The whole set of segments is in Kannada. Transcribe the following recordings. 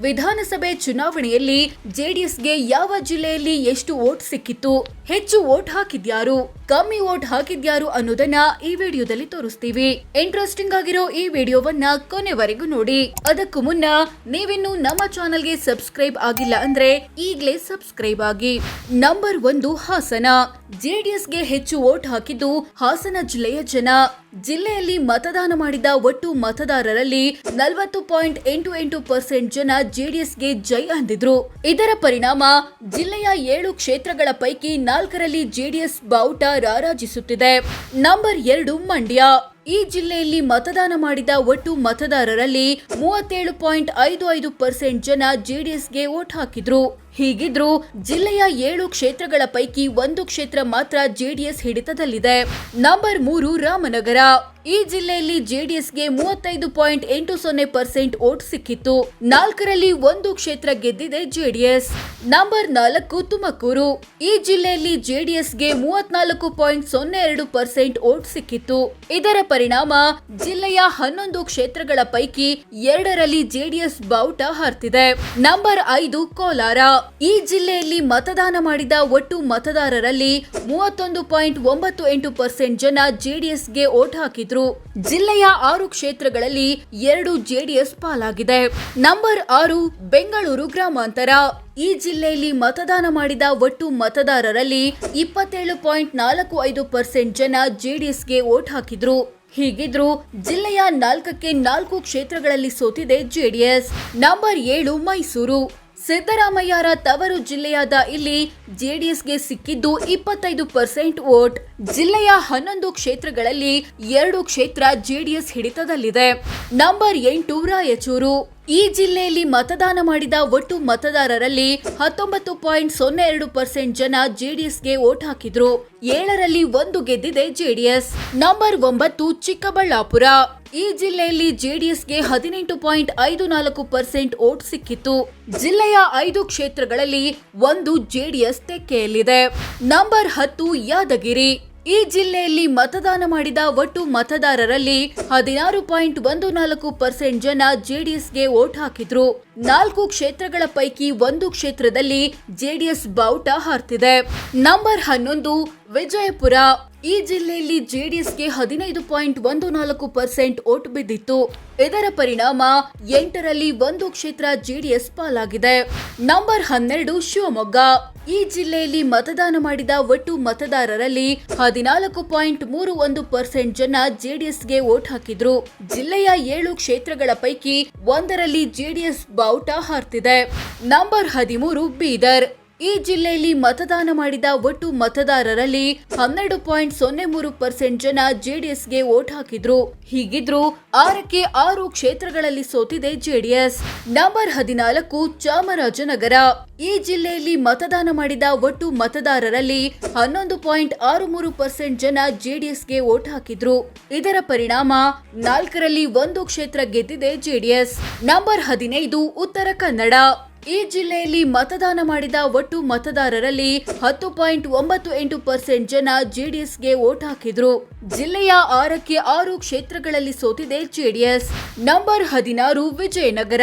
ವಿಧಾನಸಭೆ ಚುನಾವಣೆಯಲ್ಲಿ ಜೆಡಿಎಸ್ಗೆ ಯಾವ ಜಿಲ್ಲೆಯಲ್ಲಿ ಎಷ್ಟು ವೋಟ್ ಸಿಕ್ಕಿತ್ತು? ಹೆಚ್ಚು ವೋಟ್ ಹಾಕಿದ್ಯಾರು? ಕಮ್ಮಿ ವೋಟ್ ಹಾಕಿದ್ಯಾರು ಅನ್ನೋದನ್ನ ಈ ವಿಡಿಯೋದಲ್ಲಿ ತೋರಿಸ್ತೀವಿ. ಇಂಟ್ರೆಸ್ಟಿಂಗ್ ಆಗಿರೋ ಈ ವಿಡಿಯೋವನ್ನ ಕೊನೆವರೆಗೂ ನೋಡಿ. ಅದಕ್ಕೂ ಮುನ್ನ ನೀವಿನ್ನು ನಮ್ಮ ಚಾನೆಲ್ಗೆ ಸಬ್ಸ್ಕ್ರೈಬ್ ಆಗಿಲ್ಲ ಅಂದ್ರೆ ಈಗಲೇ ಸಬ್ಸ್ಕ್ರೈಬ್ ಆಗಿ. ನಂಬರ್ ಒಂದು ಹಾಸನ. ಜೆಡಿಎಸ್ಗೆ ಹೆಚ್ಚು ವೋಟ್ ಹಾಕಿದ್ದು ಹಾಸನ ಜಿಲ್ಲೆಯ ಜನ. ಜಿಲ್ಲೆಯಲ್ಲಿ ಮತದಾನ ಮಾಡಿದ ಒಟ್ಟು ಮತದಾರರಲ್ಲಿ ನಲವತ್ತು ಪಾಯಿಂಟ್ ಎಂಟು ಎಂಟು ಪರ್ಸೆಂಟ್ ಜನ ಜೆಡಿಎಸ್ಗೆ ಜಯ ಅಂದಿದ್ರು. ಇದರ ಪರಿಣಾಮ ಜಿಲ್ಲೆಯ ಏಳು ಕ್ಷೇತ್ರಗಳ ಪೈಕಿ ನಾಲ್ಕರಲ್ಲಿ ಜೆಡಿಎಸ್ ಬಾವುಟ ರಾರಾಜಿಸುತ್ತಿದೆ. ನಂಬರ್ ಎರಡು ಮಂಡ್ಯ. ಈ ಜಿಲ್ಲೆಯಲ್ಲಿ ಮತದಾನ ಮಾಡಿದ ಒಟ್ಟು ಮತದಾರರಲ್ಲಿ ಮೂವತ್ತೇಳು ಪಾಯಿಂಟ್ ಐದು ಐದು ಪರ್ಸೆಂಟ್ ಜನ ಜೆಡಿಎಸ್ಗೆ ವೋಟ್ ಹಾಕಿದ್ರು. ಹೀಗಿದ್ರೂ ಜಿಲ್ಲೆಯ ಏಳು ಕ್ಷೇತ್ರಗಳ ಪೈಕಿ ಒಂದು ಕ್ಷೇತ್ರ ಮಾತ್ರ ಜೆಡಿಎಸ್ ಹಿಡಿತದಲ್ಲಿದೆ. ನಂಬರ್ ಮೂರು ರಾಮನಗರ. ಈ ಜಿಲ್ಲೆಯಲ್ಲಿ ಜೆಡಿಎಸ್ಗೆ ಮೂವತ್ತೈದು ಪಾಯಿಂಟ್ ಎಂಟು ಸೊನ್ನೆ ಪರ್ಸೆಂಟ್ ಓಟ್ ಸಿಕ್ಕಿತ್ತು. ನಾಲ್ಕರಲ್ಲಿ ಒಂದು ಕ್ಷೇತ್ರ ಗೆದ್ದಿದೆ ಜೆಡಿಎಸ್. ನಂಬರ್ ನಾಲ್ಕು ತುಮಕೂರು. ಈ ಜಿಲ್ಲೆಯಲ್ಲಿ ಜೆಡಿಎಸ್ಗೆ ಮೂವತ್ನಾಲ್ಕು ಪಾಯಿಂಟ್ ಸೊನ್ನೆ ಎರಡು ಪರ್ಸೆಂಟ್ ಓಟ್ ಸಿಕ್ಕಿತ್ತು. ಇದರ ಪರಿಣಾಮ ಜಿಲ್ಲೆಯ ಹನ್ನೊಂದು ಕ್ಷೇತ್ರಗಳ ಪೈಕಿ ಎರಡರಲ್ಲಿ ಜೆಡಿಎಸ್ ಬಾವುಟ ಹಾರ್ತಿದೆ. ನಂಬರ್ ಐದು ಕೋಲಾರ. ಈ ಜಿಲ್ಲೆಯಲ್ಲಿ ಮತದಾನ ಮಾಡಿದ ಒಟ್ಟು ಮತದಾರರಲ್ಲಿ ಮೂವತ್ತೊಂದು ಪಾಯಿಂಟ್ ಒಂಬತ್ತು ಎಂಟು ಪರ್ಸೆಂಟ್ ಜನ ಜೆಡಿಎಸ್ಗೆ ಓಟ್ ಹಾಕಿದ್ರು. ಜಿಲ್ಲೆಯ ಆರು ಕ್ಷೇತ್ರಗಳಲ್ಲಿ ಎರಡು ಜೆಡಿಎಸ್ ಪಾಲಾಗಿದೆ. ನಂಬರ್ ಆರು ಬೆಂಗಳೂರು ಗ್ರಾಮಾಂತರ. ಈ ಜಿಲ್ಲೆಯಲ್ಲಿ ಮತದಾನ ಮಾಡಿದ ಒಟ್ಟು ಮತದಾರರಲ್ಲಿ ಇಪ್ಪತ್ತೇಳು ಪಾಯಿಂಟ್ ನಾಲ್ಕು ಐದು ಪರ್ಸೆಂಟ್ ಜನ ಜೆಡಿಎಸ್ಗೆ ಓಟ್ ಹಾಕಿದ್ರು. ಹೀಗಿದ್ರು ಜಿಲ್ಲೆಯ ನಾಲ್ಕಕ್ಕೆ ನಾಲ್ಕು ಕ್ಷೇತ್ರಗಳಲ್ಲಿ ಸೋತಿದೆ ಜೆಡಿಎಸ್. ನಂಬರ್ ಏಳು ಮೈಸೂರು. ಸಿದ್ದರಾಮಯ್ಯರ ತವರು ಜಿಲ್ಲೆಯಾದ ಇಲ್ಲಿ ಜೆಡಿಎಸ್ಗೆ ಸಿಕ್ಕಿದ್ದು ಇಪ್ಪತ್ತೈದು ಪರ್ಸೆಂಟ್ ವೋಟ್. ಜಿಲ್ಲೆಯ ಹನ್ನೊಂದು ಕ್ಷೇತ್ರಗಳಲ್ಲಿ ಎರಡು ಕ್ಷೇತ್ರ ಜೆಡಿಎಸ್ ಹಿಡಿತದಲ್ಲಿದೆ. ನಂಬರ್ ಎಂಟು ರಾಯಚೂರು. ಈ ಜಿಲ್ಲೆಯಲ್ಲಿ ಮತದಾನ ಮಾಡಿದ ಒಟ್ಟು ಮತದಾರರಲ್ಲಿ ಹತ್ತೊಂಬತ್ತು ಪಾಯಿಂಟ್ ಸೊನ್ನೆ ಎರಡು ಪರ್ಸೆಂಟ್ ಜನ ಜೆಡಿಎಸ್ಗೆ ವೋಟ್ ಹಾಕಿದ್ರು. ಏಳರಲ್ಲಿ ಒಂದು ಗೆದ್ದಿದೆ ಜೆಡಿಎಸ್. ನಂಬರ್ ಒಂಬತ್ತು ಚಿಕ್ಕಬಳ್ಳಾಪುರ. ಈ ಜಿಲ್ಲೆಯಲ್ಲಿ ಜೆಡಿಎಸ್ಗೆ ಹದಿನೆಂಟು ಪಾಯಿಂಟ್ ಐದು ನಾಲ್ಕು ಪರ್ಸೆಂಟ್ ಓಟ್ ಸಿಕ್ಕಿತ್ತು. ಜಿಲ್ಲೆಯ ಐದು ಕ್ಷೇತ್ರಗಳಲ್ಲಿ ಒಂದು ಜೆಡಿಎಸ್ ತೆಕ್ಕೆಯಲ್ಲಿದೆ. ನಂಬರ್ ಹತ್ತು ಯಾದಗಿರಿ. ಈ ಜಿಲ್ಲೆಯಲ್ಲಿ ಮತದಾನ ಮಾಡಿದ ಒಟ್ಟು ಮತದಾರರಲ್ಲಿ ಹದಿನಾರು ಪಾಯಿಂಟ್ ಒಂದು ನಾಲ್ಕು ಪರ್ಸೆಂಟ್ ಜನ ಜೆಡಿಎಸ್ಗೆ ವೋಟ್ ಹಾಕಿದ್ರು. ನಾಲ್ಕು ಕ್ಷೇತ್ರಗಳ ಪೈಕಿ ಒಂದು ಕ್ಷೇತ್ರದಲ್ಲಿ ಜೆಡಿಎಸ್ ಬಾವುಟ ಹಾರ್ತಿದೆ. ನಂಬರ್ ಹನ್ನೊಂದು ವಿಜಯಪುರ. ಈ ಜಿಲ್ಲೆಯಲ್ಲಿ ಜೆಡಿಎಸ್ಗೆ ಹದಿನೈದು ಪಾಯಿಂಟ್ ಒಂದು ನಾಲ್ಕು ಪರ್ಸೆಂಟ್ ಓಟ್ ಬಿದ್ದಿತ್ತು. ಇದರ ಪರಿಣಾಮ ಎಂಟರಲ್ಲಿ ಒಂದು ಕ್ಷೇತ್ರ ಜೆಡಿಎಸ್ ಪಾಲಾಗಿದೆ. ನಂಬರ್ ಹನ್ನೆರಡು ಶಿವಮೊಗ್ಗ. ಈ ಜಿಲ್ಲೆಯಲ್ಲಿ ಮತದಾನ ಮಾಡಿದ ಒಟ್ಟು ಮತದಾರರಲ್ಲಿ ಹದಿನಾಲ್ಕು ಪಾಯಿಂಟ್ ಮೂರು ಒಂದು ಪರ್ಸೆಂಟ್ ಜನ ಜೆಡಿಎಸ್ಗೆ ಓಟ್ ಹಾಕಿದ್ರು. ಜಿಲ್ಲೆಯ ಏಳು ಕ್ಷೇತ್ರಗಳ ಪೈಕಿ ಒಂದರಲ್ಲಿ ಜೆಡಿಎಸ್ ಬಾವುಟ ಹಾರ್ತಿದೆ. ನಂಬರ್ ಹದಿಮೂರು ಬೀದರ್. ಈ ಜಿಲ್ಲೆಯಲ್ಲಿ ಮತದಾನ ಮಾಡಿದ ಒಟ್ಟು ಮತದಾರರಲ್ಲಿ ಹನ್ನೆರಡು ಪಾಯಿಂಟ್ ಸೊನ್ನೆ ಮೂರು ಪರ್ಸೆಂಟ್ ಜನ ಜೆಡಿಎಸ್ಗೆ ವೋಟ್ ಹಾಕಿದ್ರು. ಹೀಗಿದ್ರು ಆರಕ್ಕೆ ಆರು ಕ್ಷೇತ್ರಗಳಲ್ಲಿ ಸೋತಿದೆ ಜೆಡಿಎಸ್. ನಂಬರ್ ಹದಿನಾಲ್ಕು ಚಾಮರಾಜನಗರ. ಈ ಜಿಲ್ಲೆಯಲ್ಲಿ ಮತದಾನ ಮಾಡಿದ ಒಟ್ಟು ಮತದಾರರಲ್ಲಿ ಹನ್ನೊಂದು ಪಾಯಿಂಟ್ ಆರು ಮೂರು ಪರ್ಸೆಂಟ್ ಜನ ಜೆಡಿಎಸ್ಗೆ ವೋಟ್ ಹಾಕಿದ್ರು. ಇದರ ಪರಿಣಾಮ ನಾಲ್ಕರಲ್ಲಿ ಒಂದು ಕ್ಷೇತ್ರ ಗೆದ್ದಿದೆ ಜೆಡಿಎಸ್. ನಂಬರ್ ಹದಿನೈದು ಉತ್ತರ ಕನ್ನಡ. ಈ ಜಿಲ್ಲೆಯಲ್ಲಿ ಮತದಾನ ಮಾಡಿದ ಒಟ್ಟು ಮತದಾರರಲ್ಲಿ ಹತ್ತು ಪಾಯಿಂಟ್ ಒಂಬತ್ತು ಎಂಟು ಪರ್ಸೆಂಟ್ ಜನ ಜೆಡಿಎಸ್ಗೆ ವೋಟ್ ಹಾಕಿದ್ರು. ಜಿಲ್ಲೆಯ ಆರಕ್ಕೆ ಆರು ಕ್ಷೇತ್ರಗಳಲ್ಲಿ ಸೋತಿದೆ ಜೆಡಿಎಸ್. ನಂಬರ್ ಹದಿನಾರು ವಿಜಯನಗರ.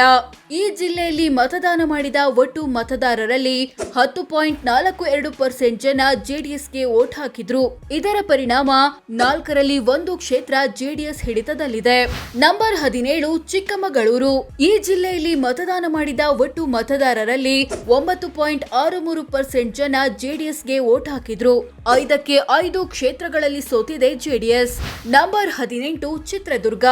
ಈ ಜಿಲ್ಲೆಯಲ್ಲಿ ಮತದಾನ ಮಾಡಿದ ಒಟ್ಟು ಮತದಾರರಲ್ಲಿ ಹತ್ತು ಪಾಯಿಂಟ್ ನಾಲ್ಕು ಎರಡು ಪರ್ಸೆಂಟ್ ಜನ ಜೆಡಿಎಸ್ಗೆ ವೋಟ್ ಹಾಕಿದ್ರು. ಇದರ ಪರಿಣಾಮ ನಾಲ್ಕರಲ್ಲಿ ಒಂದು ಕ್ಷೇತ್ರ ಜೆಡಿಎಸ್ ಹಿಡಿತದಲ್ಲಿದೆ. ನಂಬರ್ ಹದಿನೇಳು ಚಿಕ್ಕಮಗಳೂರು. ಈ ಜಿಲ್ಲೆಯಲ್ಲಿ ಮತದಾನ ಮಾಡಿದ ಒಟ್ಟು ಮತದಾರರಲ್ಲಿ ಒಂಬತ್ತು ಪಾಯಿಂಟ್ ಆರು ಮೂರು ಪರ್ಸೆಂಟ್ ಜನ ಜೆಡಿಎಸ್ಗೆ ವೋಟ್ ಹಾಕಿದ್ರು. ಐದಕ್ಕೆ ಐದು ಕ್ಷೇತ್ರಗಳಲ್ಲಿ ಸೋತಿದೆ ಜೆಡಿಎಸ್. ನಂಬರ್ ಹದಿನೆಂಟು ಚಿತ್ರದುರ್ಗ.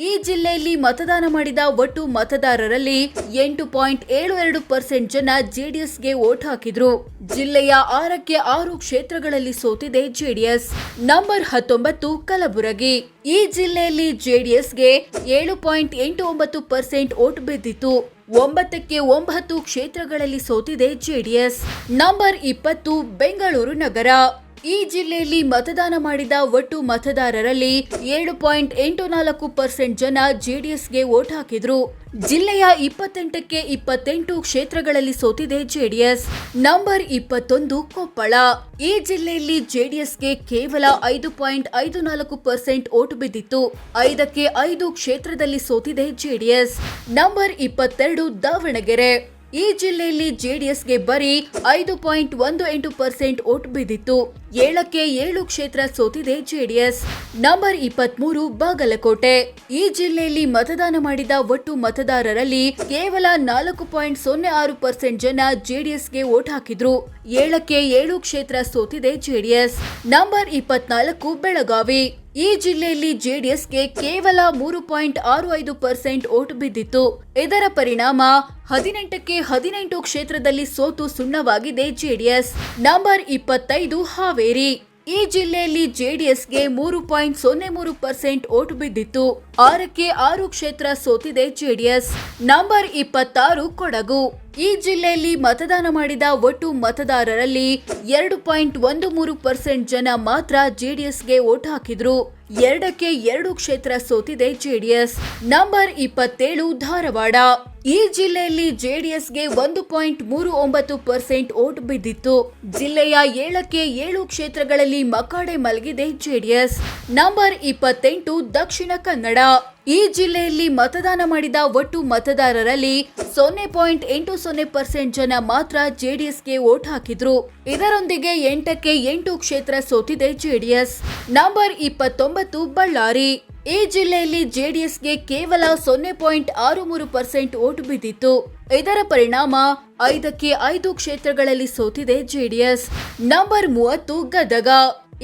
ಈ ಜಿಲ್ಲೆಯಲ್ಲಿ ಮತದಾನ ಮಾಡಿದ ಒಟ್ಟು ಮತದಾರರಲ್ಲಿ ಎಂಟು ಪಾಯಿಂಟ್ ಏಳು ಎರಡು ಪರ್ಸೆಂಟ್ ಜನ ಜೆಡಿಎಸ್ಗೆ ವೋಟ್ ಹಾಕಿದ್ರು. ಜಿಲ್ಲೆಯ ಆರಕ್ಕೆ ಆರು ಕ್ಷೇತ್ರಗಳಲ್ಲಿ ಸೋತಿದೆ ಜೆಡಿಎಸ್. ನಂಬರ್ ಹತ್ತೊಂಬತ್ತು ಕಲಬುರಗಿ. ಈ ಜಿಲ್ಲೆಯಲ್ಲಿ ಜೆಡಿಎಸ್ಗೆ ಏಳು ಪಾಯಿಂಟ್ ಎಂಟು ಒಂಬತ್ತು ಪರ್ಸೆಂಟ್ ವೋಟ್ ಬಿದ್ದಿತ್ತು. ಒಂಬತ್ತಕ್ಕೆ ಒಂಬತ್ತು ಕ್ಷೇತ್ರಗಳಲ್ಲಿ ಸೋತಿದೆ ಜೆಡಿಎಸ್. ನಂಬರ್ ಇಪ್ಪತ್ತು ಬೆಂಗಳೂರು ನಗರ. ಈ ಜಿಲ್ಲೆಯಲ್ಲಿ ಮತದಾನ ಮಾಡಿದ ಒಟ್ಟು ಮತದಾರರಲ್ಲಿ ಏಳು ಪಾಯಿಂಟ್ ಎಂಟು ನಾಲ್ಕು ಪರ್ಸೆಂಟ್ ಜನ ಜೆಡಿಎಸ್ಗೆ ವೋಟ್ ಹಾಕಿದ್ರು. ಜಿಲ್ಲೆಯ ಇಪ್ಪತ್ತೆಂಟಕ್ಕೆ ಇಪ್ಪತ್ತೆಂಟು ಕ್ಷೇತ್ರಗಳಲ್ಲಿ ಸೋತಿದೆ ಜೆಡಿಎಸ್. ನಂಬರ್ ಇಪ್ಪತ್ತೊಂದು ಕೊಪ್ಪಳ. ಈ ಜಿಲ್ಲೆಯಲ್ಲಿ ಜೆಡಿಎಸ್ಗೆ ಕೇವಲ ಐದು ಪಾಯಿಂಟ್ ಐದು ನಾಲ್ಕು ಪರ್ಸೆಂಟ್ ಓಟು ಬಿದ್ದಿತ್ತು. ಐದಕ್ಕೆ ಐದು ಕ್ಷೇತ್ರದಲ್ಲಿ ಸೋತಿದೆ ಜೆಡಿಎಸ್. ನಂಬರ್ ಇಪ್ಪತ್ತೆರಡು ದಾವಣಗೆರೆ. ಈ ಜಿಲ್ಲೆಯಲ್ಲಿ ಜೆಡಿಎಸ್ಗೆ ಬರೀ ಐದು ಪಾಯಿಂಟ್ ಒಂದು ಎಂಟು ಪರ್ಸೆಂಟ್ ಓಟ್ ಬಿದ್ದಿತ್ತು. ಏಳಕ್ಕೆ ಏಳು ಕ್ಷೇತ್ರ ಸೋತಿದೆ ಜೆಡಿಎಸ್. ನಂಬರ್ ಇಪ್ಪತ್ಮೂರು ಬಾಗಲಕೋಟೆ. ಈ ಜಿಲ್ಲೆಯಲ್ಲಿ ಮತದಾನ ಮಾಡಿದ ಒಟ್ಟು ಮತದಾರರಲ್ಲಿ ಕೇವಲ ನಾಲ್ಕು ಪಾಯಿಂಟ್ ಸೊನ್ನೆ ಆರು ಪರ್ಸೆಂಟ್ ಜನ ಜೆಡಿಎಸ್ಗೆ ಓಟ್ ಹಾಕಿದ್ರು. ಏಳಕ್ಕೆ ಏಳು ಕ್ಷೇತ್ರ ಸೋತಿದೆ ಜೆಡಿಎಸ್. ನಂಬರ್ ಇಪ್ಪತ್ನಾಲ್ಕು ಬೆಳಗಾವಿ. ಈ ಜಿಲ್ಲೆಯಲ್ಲಿ ಜೆಡಿಎಸ್ಗೆ ಕೇವಲ ಮೂರು ಪಾಯಿಂಟ್ ಆರು ಐದು ಪರ್ಸೆಂಟ್ ಓಟ್ ಬಿದ್ದಿತ್ತು. ಇದರ ಪರಿಣಾಮ ಹದಿನೆಂಟಕ್ಕೆ ಹದಿನೆಂಟು ಕ್ಷೇತ್ರದಲ್ಲಿ ಸೋತು ಸುಣ್ಣವಾಗಿದೆ ಜೆಡಿಎಸ್. ನಂಬರ್ ಇಪ್ಪತ್ತೈದು ಹಾವೇರಿ. ಈ ಜಿಲ್ಲೆಯಲ್ಲಿ ಜೆಡಿಎಸ್ಗೆ ಮೂರು ಪಾಯಿಂಟ್ ಸೊನ್ನೆ ಮೂರು ಪರ್ಸೆಂಟ್ ಓಟ್ ಬಿದ್ದಿತ್ತು. ಆರಕ್ಕೆ ಆರು ಕ್ಷೇತ್ರ ಸೋತಿದೆ ಜೆಡಿಎಸ್. ನಂಬರ್ ಇಪ್ಪತ್ತಾರು ಕೊಡಗು. ಈ ಜಿಲ್ಲೆಯಲ್ಲಿ ಮತದಾನ ಮಾಡಿದ ಒಟ್ಟು ಮತದಾರರಲ್ಲಿ ಎರಡು ಪಾಯಿಂಟ್ ಒಂದು ಮೂರು ಪರ್ಸೆಂಟ್ ಜನ ಮಾತ್ರ ಜೆಡಿಎಸ್ಗೆ ವೋಟ್ ಹಾಕಿದ್ರು. ಎರಡಕ್ಕೆ ಎರಡು ಕ್ಷೇತ್ರ ಸೋತಿದೆ ಜೆಡಿಎಸ್ ನಂಬರ್ ಇಪ್ಪತ್ತೇಳು ಧಾರವಾಡ. ಈ ಜಿಲ್ಲೆಯಲ್ಲಿ ಜೆಡಿಎಸ್ಗೆ ಒಂದು ಪಾಯಿಂಟ್ ಮೂರು ಒಂಬತ್ತು ಪರ್ಸೆಂಟ್ ಓಟ್ ಬಿದ್ದಿತ್ತು. ಜಿಲ್ಲೆಯ ಏಳಕ್ಕೆ ಏಳು ಕ್ಷೇತ್ರಗಳಲ್ಲಿ ಮಕಾಡೆ ಮಲಗಿದೆ ಜೆಡಿಎಸ್ ನಂಬರ್ ಇಪ್ಪತ್ತೆಂಟು ದಕ್ಷಿಣ ಕನ್ನಡ. ಈ ಜಿಲ್ಲೆಯಲ್ಲಿ ಮತದಾನ ಮಾಡಿದ ಒಟ್ಟು ಮತದಾರರಲ್ಲಿ ಸೊನ್ನೆ ಪಾಯಿಂಟ್ ಎಂಟು ಸೊನ್ನೆ ಪರ್ಸೆಂಟ್ ಜನ ಮಾತ್ರ ಜೆಡಿಎಸ್ಗೆ ವೋಟ್ ಹಾಕಿದ್ರು. ಇದರೊಂದಿಗೆ ಎಂಟಕ್ಕೆ ಎಂಟು ಕ್ಷೇತ್ರ ಸೋತಿದೆ ಜೆಡಿಎಸ್. ನಂಬರ್ ಇಪ್ಪತ್ತೊಂಬತ್ತು ಬಳ್ಳಾರಿ. ಈ ಜಿಲ್ಲೆಯಲ್ಲಿ ಜೆಡಿಎಸ್ಗೆ ಕೇವಲ ಸೊನ್ನೆ ಪಾಯಿಂಟ್ ಆರು ಮೂರು ಪರ್ಸೆಂಟ್ ಓಟ್ ಬಿದ್ದಿತ್ತು. ಇದರ ಪರಿಣಾಮ ಐದಕ್ಕೆ ಐದು ಕ್ಷೇತ್ರಗಳಲ್ಲಿ ಸೋತಿದೆ ಜೆಡಿಎಸ್. ನಂಬರ್ ಮೂವತ್ತು ಗದಗ.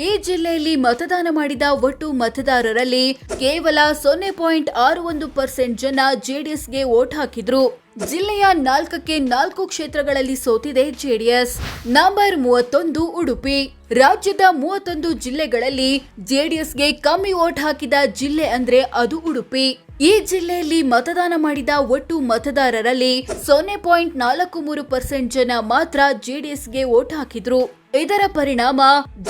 ಈ ಜಿಲ್ಲೆಯಲ್ಲಿ ಮತದಾನ ಮಾಡಿದ ಒಟ್ಟು ಮತದಾರರಲ್ಲಿ ಕೇವಲ ಸೊನ್ನೆ ಪಾಯಿಂಟ್ ಆರು ಒಂದು ಪರ್ಸೆಂಟ್ ಜನ ಜೆಡಿಎಸ್ಗೆ ವೋಟ್ ಹಾಕಿದ್ರು. ಜಿಲ್ಲೆಯ ನಾಲ್ಕಕ್ಕೆ ನಾಲ್ಕು ಕ್ಷೇತ್ರಗಳಲ್ಲಿ ಸೋತಿದೆ ಜೆಡಿಎಸ್. ನಂಬರ್ ಮೂವತ್ತೊಂದು ಉಡುಪಿ. ರಾಜ್ಯದ ಮೂವತ್ತೊಂದು ಜಿಲ್ಲೆಗಳಲ್ಲಿ ಜೆಡಿಎಸ್ಗೆ ಕಮ್ಮಿ ವೋಟ್ ಹಾಕಿದ ಜಿಲ್ಲೆ ಅಂದ್ರೆ ಅದು ಉಡುಪಿ. ಈ ಜಿಲ್ಲೆಯಲ್ಲಿ ಮತದಾನ ಮಾಡಿದ ಒಟ್ಟು ಮತದಾರರಲ್ಲಿ ಸೊನ್ನೆ ಪಾಯಿಂಟ್ ನಾಲ್ಕು ಮೂರು ಪರ್ಸೆಂಟ್ ಜನ ಮಾತ್ರ ಜೆಡಿಎಸ್ಗೆ ವೋಟ್ ಹಾಕಿದ್ರು. ಇದರ ಪರಿಣಾಮ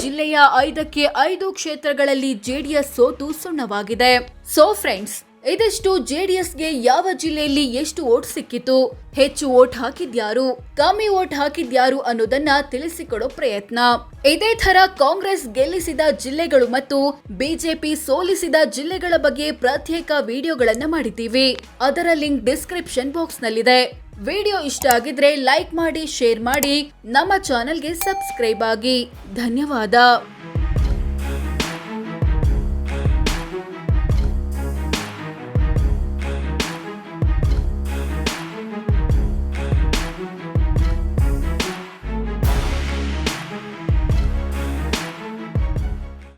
ಜಿಲ್ಲೆಯ ಐದಕ್ಕೆ ಐದು ಕ್ಷೇತ್ರಗಳಲ್ಲಿ ಜೆಡಿಎಸ್ ಸೋತು ಸುಣ್ಣವಾಗಿದೆ. ಸೊ ಫ್ರೆಂಡ್ಸ್ ಇದಿಷ್ಟು ಜೆಡಿಎಸ್ಗೆ ಯಾವ ಜಿಲ್ಲೆಯಲ್ಲಿ ಎಷ್ಟು ಓಟ್ ಸಿಕ್ಕಿತು? ಹೆಚ್ಚು ಓಟ್ ಹಾಕಿದ್ಯಾರು? ಕಮ್ಮಿ ಓಟ್ ಹಾಕಿದ್ಯಾರು ಅನ್ನೋದನ್ನ ತಿಳಿಸಿಕೊಡೋ ಪ್ರಯತ್ನ. ಇದೇ ತರ ಕಾಂಗ್ರೆಸ್ ಗೆಲ್ಲಿಸಿದ ಜಿಲ್ಲೆಗಳು ಮತ್ತು ಬಿಜೆಪಿ ಸೋಲಿಸಿದ ಜಿಲ್ಲೆಗಳ ಬಗ್ಗೆ ಪ್ರತ್ಯೇಕ ವಿಡಿಯೋಗಳನ್ನ ಮಾಡಿದ್ದೀವಿ. ಅದರ ಲಿಂಕ್ ಡಿಸ್ಕ್ರಿಪ್ಷನ್ ಬಾಕ್ಸ್ ನಲ್ಲಿದೆ ವಿಡಿಯೋ ಇಷ್ಟ ಆಗಿದ್ರೆ ಲೈಕ್ ಮಾಡಿ ಶೇರ್ ಮಾಡಿ. ನಮ್ಮ ಚಾನೆಲ್ಗೆ ಸಬ್ಸ್ಕ್ರೈಬ್ ಆಗಿ. ಧನ್ಯವಾದ.